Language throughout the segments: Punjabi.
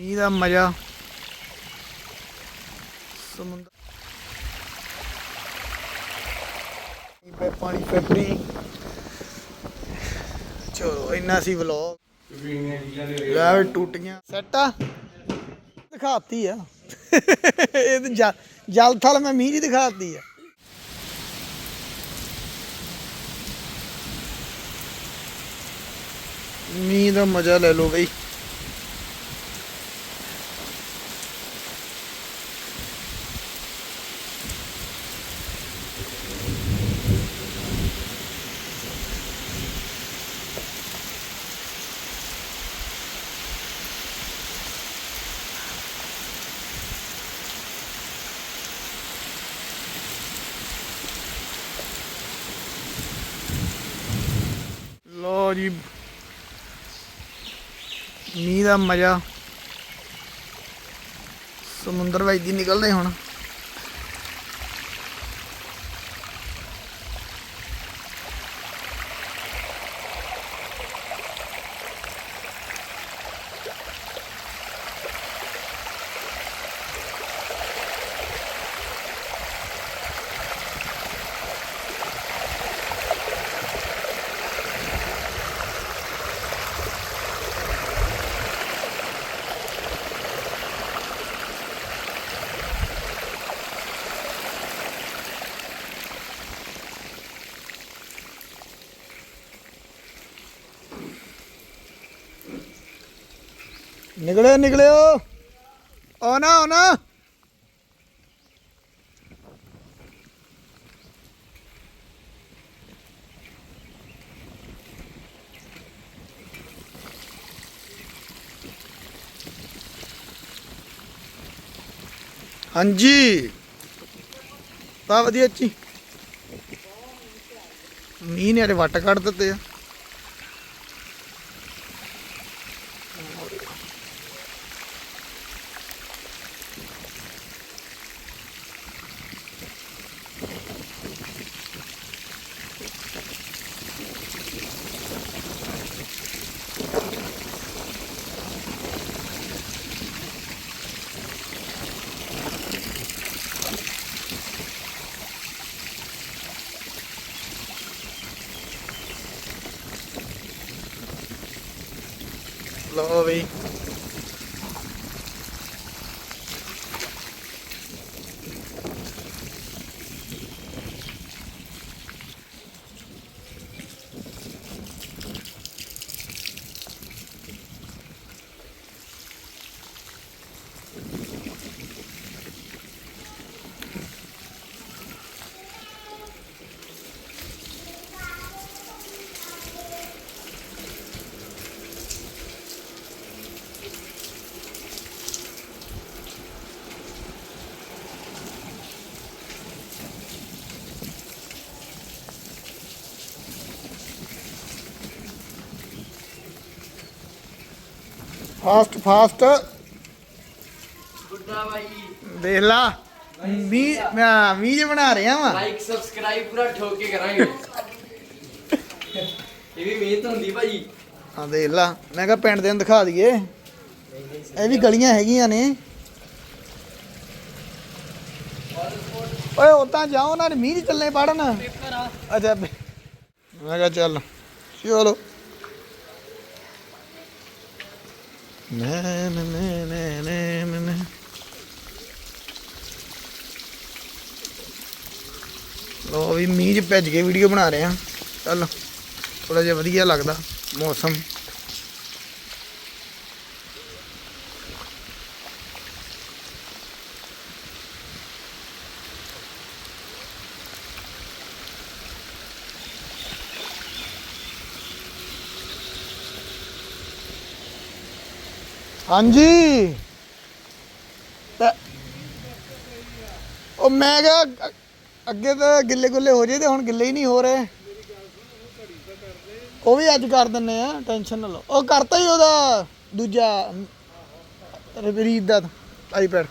ਮੀਂਹ ਦਾ ਮਜ਼ਾ। ਸਮੁੰਦਰ ਪੈ ਪਾਣੀ ਫੈਕਟਰੀ ਚਲੋ, ਇੰਨਾ ਸੀ ਵਲੌਗ ਲੈ ਵੀ ਟੁੱਟੀਆਂ। ਸੈੱਟ ਆ। ਦਿਖਾਤੀ ਆ। ਇਹ ਤੇ ਜਲ- ਜਲ ਥਲ ਮੈਂ ਮੀਂਹ ਦੀ ਦਿਖਾਤੀ ਆ। ਮੀਂਹ ਦਾ ਮਜ਼ਾ ਲੈ ਲਓ ਬਈ ਲੋ ਜੀ ਮੀਂਹ ਦਾ ਮਜ਼ਾ। ਸਮੁੰਦਰ ਵਿੱਚ ਦੀ ਨਿਕਲਦੇ ਹੁਣ। ਨਿਕਲਿਓ ਨਿਕਲਿਓ। ਆਉਣਾ ਆਉਣਾ। ਹਾਂਜੀ। ਤਾਂ ਵਧੀਆ ਜੀ। ਮੀਂਹ ਨੇ ਅਰੇ ਵੱਟ ਕੱਢ ਦਿੱਤੇ ਆ। ਲਓ ਵੀ। Fast fast. ਗੁੱਡਾ ਬਾਈ। ਦੇਖ ਲਾ। ਮੀਂਹ ਮੈਂ ਮੀਂਹ ਜਿਹਾ ਬਣਾ ਰਿਹਾ ਵਾਂ। ਲਾਈਕ ਸਬਸਕ੍ਰਾਈਬ ਪੂਰਾ ਠੋਕ ਕੇ ਕਰਾਂਗੇ। ਇਹ ਵੀ ਮਿਹਨਤ ਹੁੰਦੀ ਭਾਈ। ਹਾਂ ਦੇਖ ਲਾ। ਮੈਂ ਕਿਹਾ ਪਿੰਡ ਦੇ ਨੂੰ ਦਿਖਾ ਦਈਏ। ਇਹ ਵੀ ਗਲੀਆਂ ਹੈਗੀਆਂ ਨੇ। ਓਏ ਉਦਾਂ ਜਾਓ ਨਾ ਮੀਂਹ ਚੱਲੇ ਪੜਨ। ਅੱਛਾ ਮੈਂ ਕਿਹਾ ਚੱਲ। ਚਲੋ। ਨਾ ਨਾ ਨਾ ਨਾ ਨਾ ਨਾ ਨਾ ਲੋ ਵੀ ਮੀਂਹ ਚ ਭੱਜ ਕੇ ਵੀਡੀਓ ਬਣਾ ਰਹੇ ਆ ਚੱਲ ਥੋੜਾ ਜਿਹਾ ਵਧੀਆ ਲੱਗਦਾ ਮੌਸਮ। ਹਾਂਜੀ। ਤਾਂ ਉਹ ਮੈਂ ਕਿਹਾ ਅ- ਅੱਗੇ ਤਾਂ ਗਿੱਲੇ ਗੁੱਲੇ ਹੋ ਜੇ ਤੇ ਹੁਣ ਗਿੱਲੇ ਹੀ ਨਹੀਂ ਹੋ ਰਹੇ। ਉਹ ਵੀ ਅੱਜ ਕਰ ਦਿੰਨੇ ਆ, ਟੈਨਸ਼ਨ ਨਾ ਲਓ। ਉਹ ਕਰਤਾ ਹੀ ਉਹਦਾ ਦੂਜਾ ਰੀਤ ਦਾ ਆਈਪੈਡ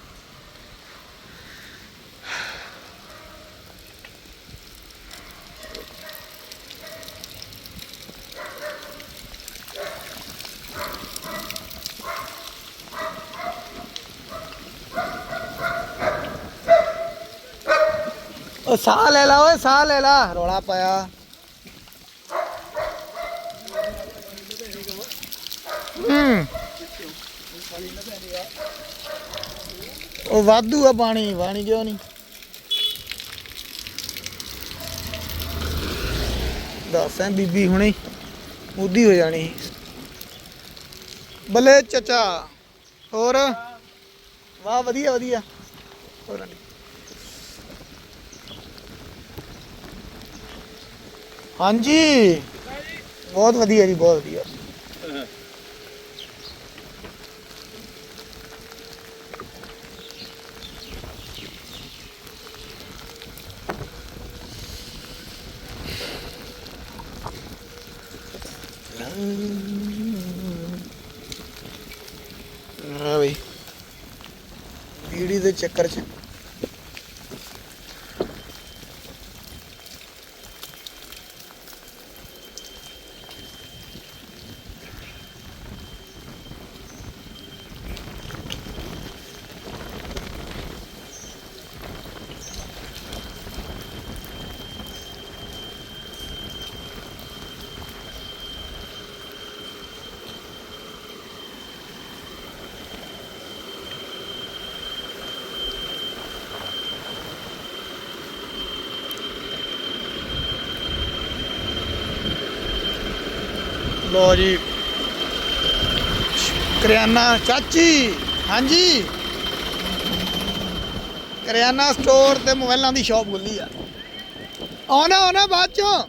ਉਹ ਸਾਹ ਲੈ ਲਾ, ਓਏ ਸਾਹ ਲੈ ਲਾ। ਰੋਲਾ ਪਾਇਆ। ਹੂੰ। ਉਹ ਵਾਧੂ ਆ ਪਾਣੀ ਪਾਣੀ ਕਿਉਂ ਨਹੀਂ ਦੱਸ ਬੀਬੀ ਹੁਣੇ ਮੁੱਦੀ ਹੋ ਜਾਣੀ। ਬੱਲੇ ਚਚਾ, ਹੋਰ? ਵਾਹ, ਵਧੀਆ ਵਧੀਆ। ਹੋਰ। ਨਹੀਂ ਹਾਂਜੀ। ਬਹੁਤ ਵਧੀਆ ਜੀ ਬਹੁਤ ਵਧੀਆ। ਹਾਂ ਬਈ। ਬੀੜੀ ਦੇ ਚੱਕਰ 'ਚ। ਲੋ ਜੀ। ਕਰਿਆਨਾ ਚਾਚੀ, ਹਾਂਜੀ। ਕਰਿਆਨਾ ਸਟੋਰ ਤੇ ਮੋਬਾਈਲਾਂ ਦੀ ਸ਼ਾਪ ਖੁੱਲੀ ਆ। ਆਉਣਾ ਆਉਣਾ ਬਾਅਦ ਚੋਂ।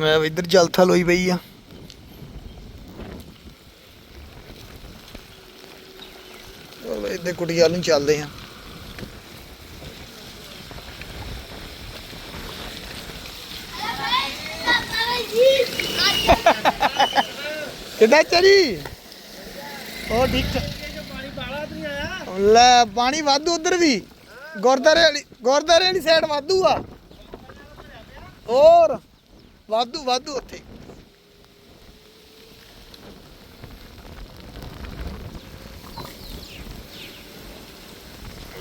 ਮੈਂ ਵੀ ਇੱਧਰ ਜਲਥਲ ਹੋਈ ਪਈ ਆ। ਚਲੋ, ਇੱਧਰ ਕੁੜੀ ਨੂੰ ਚੱਲਦੇ ਆ। ਕਿੱਦਾਂ ਚਰੀ? ਉਹ ਠੀਕ ਲੈ, ਪਾਣੀ ਵਾਧੂ ਉਧਰ ਵੀ। ਗੁਰਦਾਰੇ ਵਾਲੀ ਗੁਰਦਾਰੇ ਵਾਲੀ ਸਾਈਡ ਵਾਧੂ ਆ। ਹੋਰ? ਵਾਧੂ ਵਾਧੂ ਉੱਥੇ।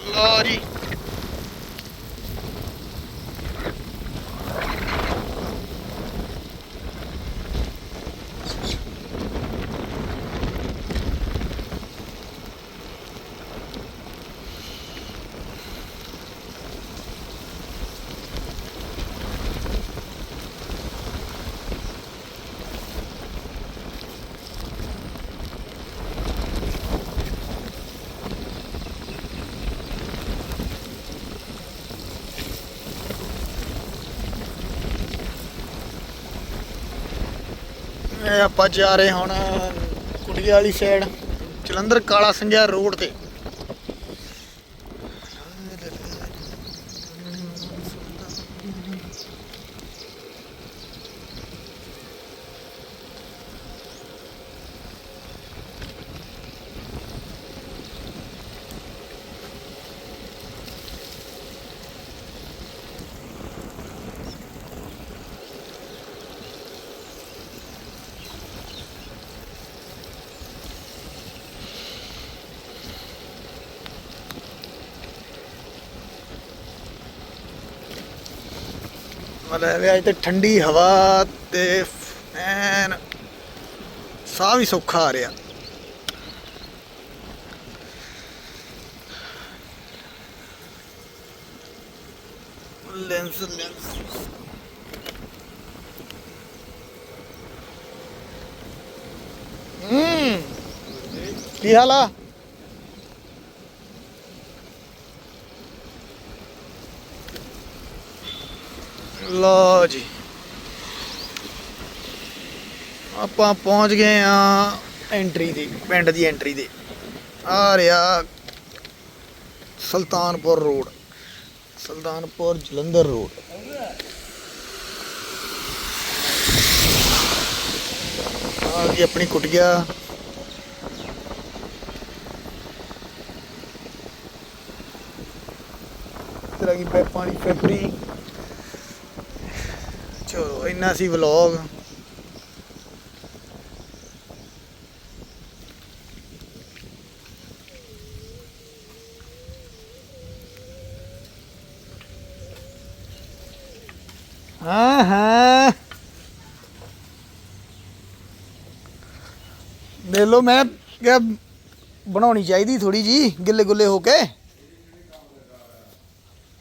ਲਓ ਆਪਾਂ ਜਾ ਰਹੇ ਹੁਣ ਕੁੜੀਆਂ ਵਾਲੀ ਸਾਈਡ ਜਲੰਧਰ ਕਾਲਾ ਸੰਜਾ ਰੋਡ ਤੇ। ਮਤਲਬ ਅੱਜ ਤੇ ਠੰਡੀ ਹਵਾ ਤੇ ਐਨ ਸਾਹ ਵੀ ਸੌਖਾ ਆ ਰਿਹਾ। Lens lens. ਹੂੰ। ਕੀ ਹਾਲ ਲਓ ਜੀ। ਆਪਾਂ ਪਹੁੰਚ ਗਏ ਆ ਐਂਟਰੀ ਦੀ ਪਿੰਡ ਦੀ ਐਂਟਰੀ ਦੇ ਆ ਰਿਹਾ ਸੁਲਤਾਨਪੁਰ ਰੋਡ ਸੁਲਤਾਨਪੁਰ ਜਲੰਧਰ ਰੋਡ ਆ ਗਈ ਆਪਣੀ ਕੁਟਿਆ। ਤਰ੍ਹਾਂ ਦੀ ਪੈਪਾਂ ਦੀ ਫੈਕਟਰੀ। ਚਲੋ, ਇੰਨਾ ਸੀ ਵਲੌਗ ਹਾਂ ਹਾਂ। ਦੇ ਲੋ ਮੈਂ ਕਿਹਾ ਬਣਾਉਣੀ ਚਾਹੀਦੀ ਥੋੜੀ ਜੀ ਗਿੱਲੇ ਗੁੱਲੇ ਹੋ ਕੇ।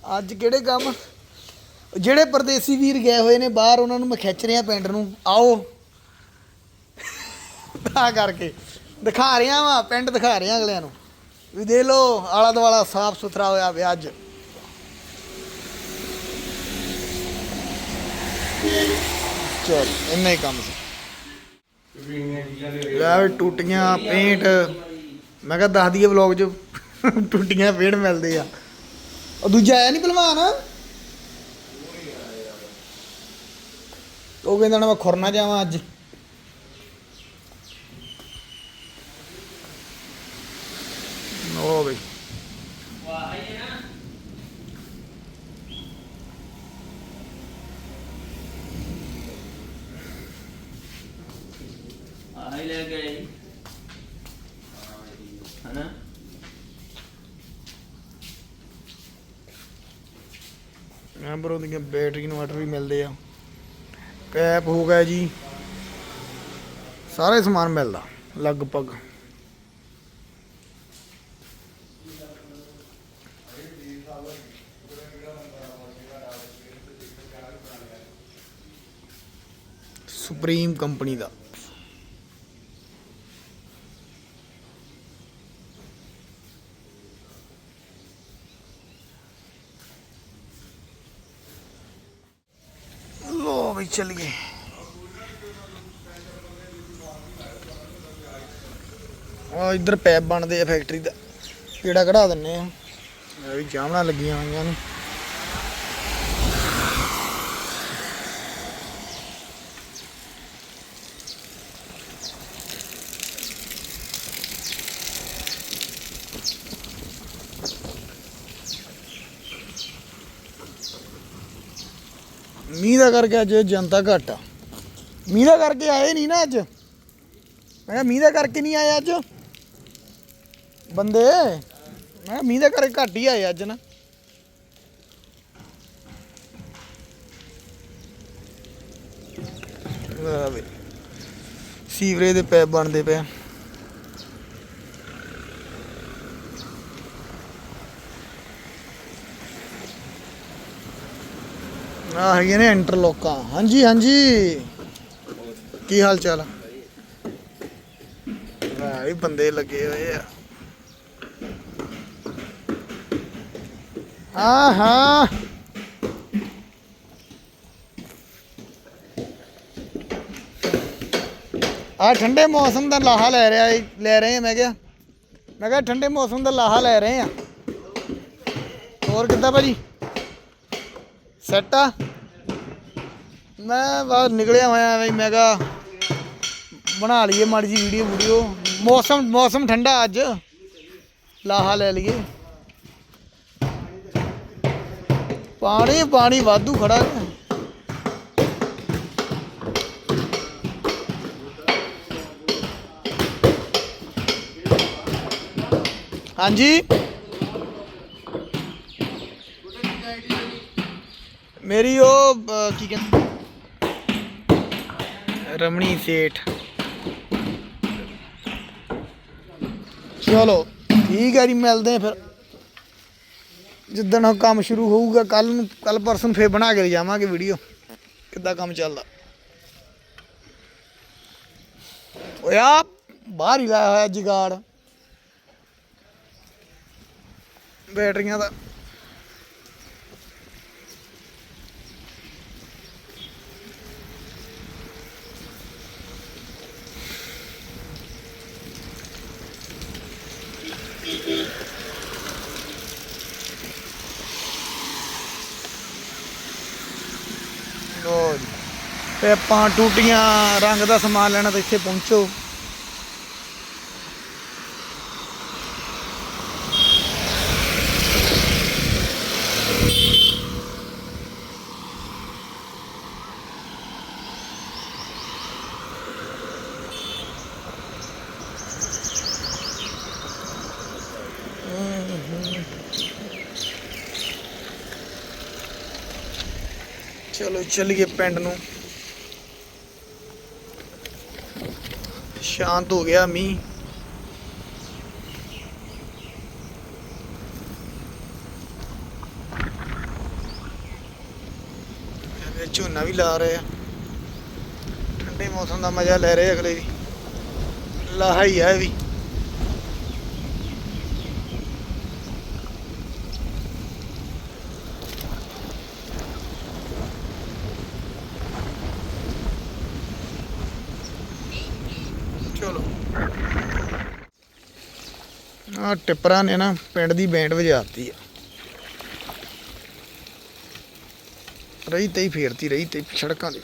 ਅੱਜ ਕਿਹੜੇ ਕੰਮ? ਜਿਹੜੇ ਪਰਦੇਸੀ ਵੀਰ ਗਏ ਹੋਏ ਨੇ ਬਾਹਰ, ਉਹਨਾਂ ਨੂੰ ਮੈਂ ਖਿੱਚ ਰਿਹਾ ਪਿੰਡ ਨੂੰ। ਆਓ। ਤਾਂ ਕਰਕੇ। ਦਿਖਾ ਰਿਹਾ ਵਾਂ, ਪਿੰਡ ਦਿਖਾ ਰਿਹਾ ਅਗਲਿਆਂ ਨੂੰ। ਵੀ ਦੇ ਲੋ ਆਲਾ ਦੁਆਲਾ ਸਾਫ਼ ਸੁਥਰਾ ਹੋਇਆ ਵੇ ਅੱਜ। ਚਲ, ਇੰਨਾ ਹੀ ਕੰਮ ਸੀ। ਲੈ ਵੀ ਟੂਟੀਆਂ, ਪੇਂਟ। ਮੈਂ ਕਿਹਾ ਦੱਸ ਦਈਏ ਵਲੌਗ 'ਚ, ਟੂਟੀਆਂ, ਪੇਂਟ ਮਿਲਦੇ ਆ। ਉਹ ਦੂਜਾ ਆਇਆ ਨਹੀਂ ਭਲਵਾਨ ਉਹ ਕਹਿੰਦਾ ਨਾ ਮੈਂ ਖੁਰਨਾ ਜਾਵਾਂ ਅੱਜ। ਉਹ ਬਈ। ਆਹੀ ਲੈ ਗਏ ਹਨਾ? ਮੈਂਬਰੋਂ ਦੀਆਂ ਬੈਟਰੀ ਇਨਵਰਟਰ ਵੀ ਮਿਲਦੇ ਆ। ਕੈਪ ਹੋ ਗਿਆ ਜੀ। ਸਾਰੇ ਸਮਾਨ ਮਿਲਦਾ ਲਗਭਗ। ਸੁਪਰੀਮ ਕੰਪਨੀ ਦਾ। ਲੋ ਵੀ ਆ ਇੱਧਰ ਪੈਪ ਬਣਦੇ ਆ ਫੈਕਟਰੀ ਦਾ। ਕਿਹੜਾ ਕਢਾ ਦਿੰਨੇ ਆ? ਇਹ ਵੀ ਜਾਮਣਾ ਲੱਗੀਆਂ ਹੋਈਆਂ ਨੇ ਮੀਂਹ ਦਾ ਕਰਕੇ ਅੱਜ ਜਨਤਾ ਘੱਟ ਆ। ਮੀਂਹ ਦਾ ਕਰਕੇ ਆਏ ਨਹੀਂ ਨਾ ਅੱਜ। ਮੈਂ ਕਿਹਾ ਮੀਂਹ ਦਾ ਕਰਕੇ ਨਹੀਂ ਆਏ ਅੱਜ। ਬੰਦੇ, ਮੈਂ ਕਿਹਾ ਮੀਂਹ ਦਾ ਕਰਕੇ ਘੱਟ ਹੀ ਆਏ ਅੱਜ ਨਾ। ਸੀਵਰੇਜ ਦੇ ਪੈਪ ਬਣਦੇ ਪਏ ਆ। ਆ ਹੈਗੇ ਨੇ ਇੰਟਰਲੋਕਾਂ। ਹਾਂਜੀ ਹਾਂਜੀ। ਕੀ ਹਾਲ ਚਾਲ ਆ ਇਹ ਬੰਦੇ ਲੱਗੇ ਹੋਏ ਆ। ਹਾਂ ਆ ਠੰਡੇ ਮੌਸਮ ਦਾ ਲਾਹਾ ਲੈ ਰਿਹਾ ਲੈ ਰਹੇ ਆ, ਮੈਂ ਕਿਹਾ। ਮੈਂ ਕਿਹਾ ਠੰਡੇ ਮੌਸਮ ਦਾ ਲਾਹਾ ਲੈ ਰਹੇ ਆ। ਹੋਰ ਕਿੱਦਾਂ ਭਾਜੀ? ਸੈੱਟ ਆ? ਮੈਂ ਬਾਹਰ ਨਿਕਲਿਆ ਹੋਇਆ ਐਵੇਂ ਮੈਂ ਕਿਹਾ ਬਣਾ ਲਈਏ ਮਾੜੀ ਜੀ ਵੀਡੀਓ ਵੀਡੀਓ। ਮੌਸਮ ਮੌਸਮ ਠੰਡਾ ਅੱਜ। ਲਾਹਾ ਲੈ ਲਈਏ। ਪਾਣੀ ਪਾਣੀ ਵਾਧੂ ਖੜਾ ਹਾਂਜੀ? ਮੇਰੀ ਉਹ ਅਹ, ਕੀ ਕਹਿੰਦੇ? ਰਮਣੀ ਸੇਠ। ਚਲੋ ਠੀਕ ਹੈ ਜੀ ਮਿਲਦੇ ਆ ਫਿਰ। ਜਿੱਦਣ ਉਹ ਕੰਮ ਸ਼ੁਰੂ ਹੋਊਗਾ ਕੱਲ ਨੂੰ ਕੱਲ ਪਰਸੋਂ ਫੇਰ ਬਣਾ ਕੇ ਲਿਜਾਵਾਂਗੇ ਵੀਡੀਓ ਕਿੱਦਾਂ ਕੰਮ ਚੱਲਦਾ? ਓਏ ਆ ਬਾਹਰ ਹੀ ਲਾਇਆ ਹੋਇਆ ਜਿਗਾੜ। ਬੈਟਰੀਆਂ ਦਾ। ਲੋ ਜੀ ਪੈਪਾਂ ਟੂਟੀਆਂ, ਰੰਗ ਦਾ ਸਮਾਨ ਲੈਣਾ ਤਾਂ ਇੱਥੇ ਪਹੁੰਚੋ। ਚਲੋ, ਚੱਲੀਏ ਪਿੰਡ ਨੂੰ। ਸ਼ਾਂਤ ਹੋ ਗਿਆ ਮੀਂਹ। ਝੋਨਾ ਵੀ ਲਾ ਰਹੇ ਆ। ਠੰਡੇ ਮੌਸਮ ਦਾ ਮਜ਼ਾ ਲੈ ਰਹੇ ਅਗਲੇ ਵੀ। ਲਾਹਾ ਹੀ ਆ ਇਹ ਵੀ ਚਲੋ ਆ ਟਿੱਪਰਾਂ ਨੇ ਨਾ ਪਿੰਡ ਦੀ ਬੈਂਡ ਵਜਾਤੀ ਆ। ਰਹੀ ਤੇ ਹੀ ਫੇਰਤੀ, ਰਹੀ ਤੇ ਸੜਕਾਂ ਦੇ।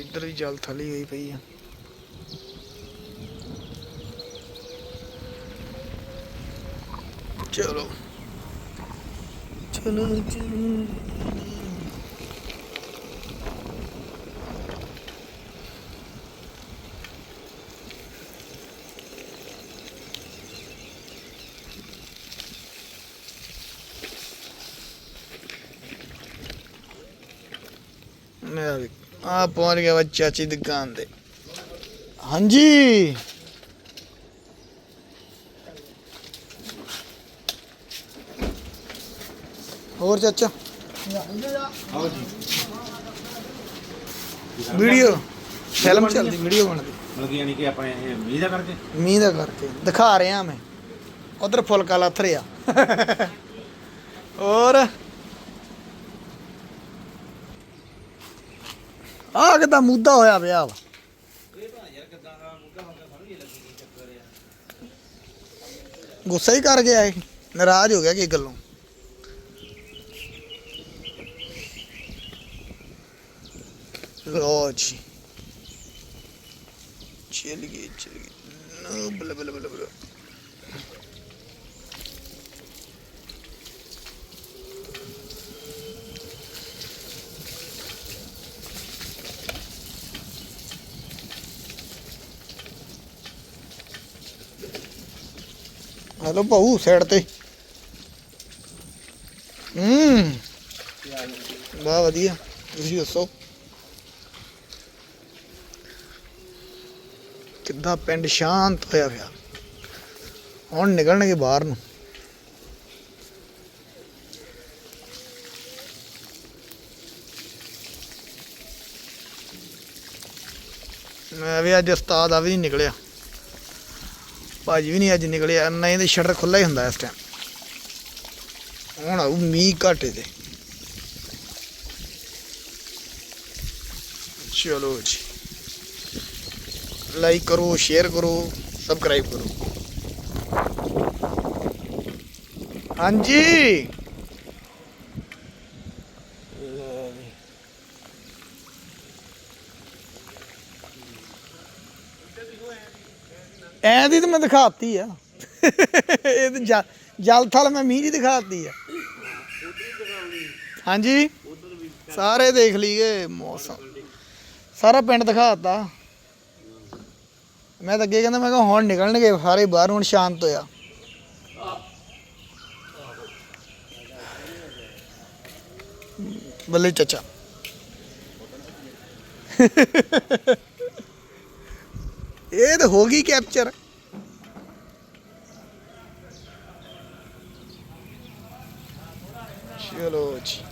ਇੱਧਰ ਵੀ ਜਲ ਥਲੀ ਹੋਈ ਪਈ ਆ। ਚਲੋ। ਚਲੋ ਚਲੋ। ਆ ਪਹੁੰਚ ਗਿਆ ਵਾ ਚਾਚੀ ਦੀ ਦੁਕਾਨ ਤੇ। ਹਾਂਜੀ। ਹੋਰ ਚਾਚਾ? ਆਓ ਜੀ। ਵੀਡੀਓ। ਫਿਲਮ ਚੱਲਦੀ ਵੀਡੀਓ ਬਣਦੀ। ਮਤਲਬ ਯਾਨੀ ਕਿ ਆਪਣੇ ਇਹ ਮੀਂਹ ਦਾ ਕਰਕੇ? ਮੀਂਹ ਦਾ ਕਰਕੇ। ਦਿਖਾ ਰਿਹਾ ਮੈਂ। ਉਧਰ ਫੁਲਕਾ ਲੱਥ ਰਿਹਾ ਹੋਰ? ਆ ਕਿਦਾਂ ਮੁੱਦਾ ਹੋਇਆ ਪਿਆ ਵਾ। ਗੁੱਸਾ ਹੀ ਕਰ ਗਿਆ ਇਹ। ਨਾਰਾਜ਼ ਹੋ ਗਿਆ ਕੀ ਗੱਲੋਂ? ਲੋ ਜੀ ਚੱਲ ਗਏ ਚੱਲ ਗਏ ਨਾ ਬਲੇ ਬਲੇ ਬਲੇ ਬਲੇ ਹਲੋ ਭਾਊ ਸਾਈਡ ਤੇ ਹੂੰ ਬਾ ਵਧੀਆ ਤੁਸੀਂ ਦੱਸੋ ਕਿੱਦਾਂ ਪਿੰਡ ਸ਼ਾਂਤ ਹੋਇਆ ਪਿਆ ਹੁਣ ਨਿਕਲਣਗੇ ਬਾਹਰ ਨੂੰ। ਮੈਂ ਵੀ ਅੱਜ ਉਸਤਾਦ ਆ ਵੀ ਨਹੀਂ ਨਿਕਲਿਆ। ਭਾਜੀ ਵੀ ਨਹੀਂ ਅੱਜ ਨਿਕਲਿਆ। ਨਹੀਂ ਤੇ ਸ਼ਟਰ ਖੁੱਲਾ ਹੀ ਹੁੰਦਾ ਇਸ ਟਾਈਮ ਹੁਣ ਆਊ ਮੀਂਹ ਘਾਟੇ ਤੇ। ਚਲੋ ਜੀ। ਲਾਈਕ ਕਰੋ, ਸ਼ੇਅਰ ਕਰੋ, ਸਬਸਕ੍ਰਾਈਬ ਕਰੋ। ਹਾਂਜੀ। ਐ ਦੀ ਤਾਂ ਮੈਂ ਦਿਖਾਤੀ ਆ। ਇਹ ਤਾਂ ਜਲ- ਥਲ ਮੈਂ ਮੀਂਹ ਦੀ ਦਿਖਾਤੀ ਆ। ਹਾਂਜੀ। ਸਾਰੇ ਦੇਖ ਲਈਏ ਮੌਸਮ। ਸਾਰਾ ਪਿੰਡ ਦਿਖਾਤਾ। ਮੈਂ ਤਾਂ ਅੱਗੇ ਕਹਿੰਦਾ, ਮੈਂ ਕਿਹਾ ਹੁਣ ਨਿਕਲਣਗੇ, ਸਾਰੇ ਬਾਹਰ ਹੁਣ ਸ਼ਾਂਤ ਹੋਇਆ। ਬੱਲੇ ਚਾਚਾ। ਇਹ ਤਾਂ ਹੋ ਗਈ ਕੈਪਚਰ ਚਲੋ ਜੀ।